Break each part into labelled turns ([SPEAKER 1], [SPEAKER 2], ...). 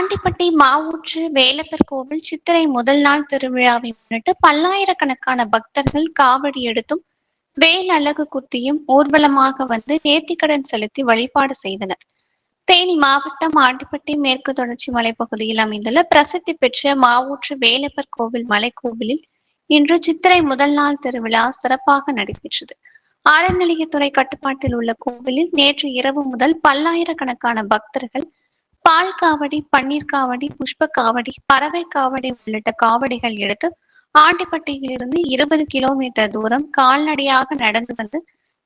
[SPEAKER 1] ஆண்டிப்பட்டி மாவூற்று வேலப்பர் கோவில் சித்திரை முதல் நாள் திருவிழாவை முன்னிட்டு பல்லாயிரக்கணக்கான பக்தர்கள் காவடி எடுத்தும் வேல் அழகு குத்தியும் ஊர்வலமாக வந்து நேர்த்திக்கடன் செலுத்தி வழிபாடு செய்தனர். தேனி மாவட்டம் ஆண்டிப்பட்டி மேற்கு தொடர்ச்சி மலைப்பகுதியில் அமைந்துள்ள பிரசித்தி பெற்ற மாவூற்று வேலப்பர் கோவில் மலைக்கோவிலில் இன்று சித்திரை முதல் நாள் திருவிழா சிறப்பாக நடைபெற்றது. அறநிலையத்துறை கட்டுப்பாட்டில் உள்ள கோவிலில் நேற்று இரவு முதல் பல்லாயிரக்கணக்கான பக்தர்கள் பால் காவடி பன்னீர் காவடி புஷ்ப காவடி பறவை காவடி உள்ளிட்ட காவடிகள் எடுத்து ஆண்டிப்பட்டியிலிருந்து இருபது கிலோமீட்டர் தூரம் கால்நடையாக நடந்து வந்து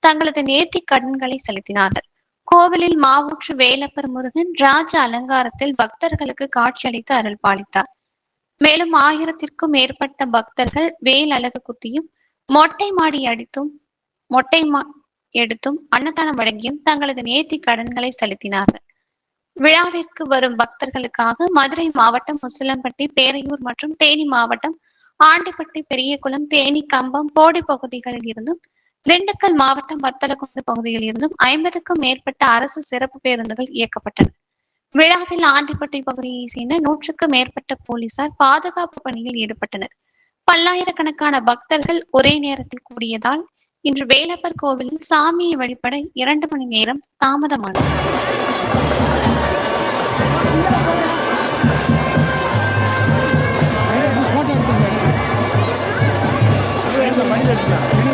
[SPEAKER 1] தங்களது நேர்த்தி கடன்களை செலுத்தினார்கள். கோவிலில் மாவூற்று வேலப்பர் முருகன் ராஜ அலங்காரத்தில் பக்தர்களுக்கு காட்சியளித்து அருள் பாலித்தார். மேலும் ஆயிரத்திற்கும் மேற்பட்ட பக்தர்கள் வேல் அழகு குத்தியும் மொட்டை மாடி அடித்தும் மொட்டை மா எடுத்தும் அன்னதானம் வழங்கியும் தங்களது நேர்த்தி கடன்களை செலுத்தினார்கள். விழாவிற்கு வரும் பக்தர்களுக்காக மதுரை மாவட்டம் முசலம்பட்டி பேரையூர் மற்றும் தேனி மாவட்டம் ஆண்டிப்பட்டி பெரியகுளம் தேனி கம்பம் போடி பகுதிகளில் இருந்தும் திண்டுக்கல் மாவட்டம் வத்தலக்குண்டு பகுதியில் இருந்தும் ஐம்பதுக்கும் மேற்பட்ட அரசு சிறப்பு பேருந்துகள் இயக்கப்பட்டன. விழாவில் ஆண்டிப்பட்டி பகுதியை சேர்ந்த நூற்றுக்கும் மேற்பட்ட போலீசார் பாதுகாப்பு பணியில் ஈடுபட்டனர். பல்லாயிரக்கணக்கான பக்தர்கள் ஒரே நேரத்தில் கூடியதால் இன்று வேலப்பர் கோவிலில் சாமியை வழிபட இரண்டு மணி நேரம் தாமதமானது. Yeah.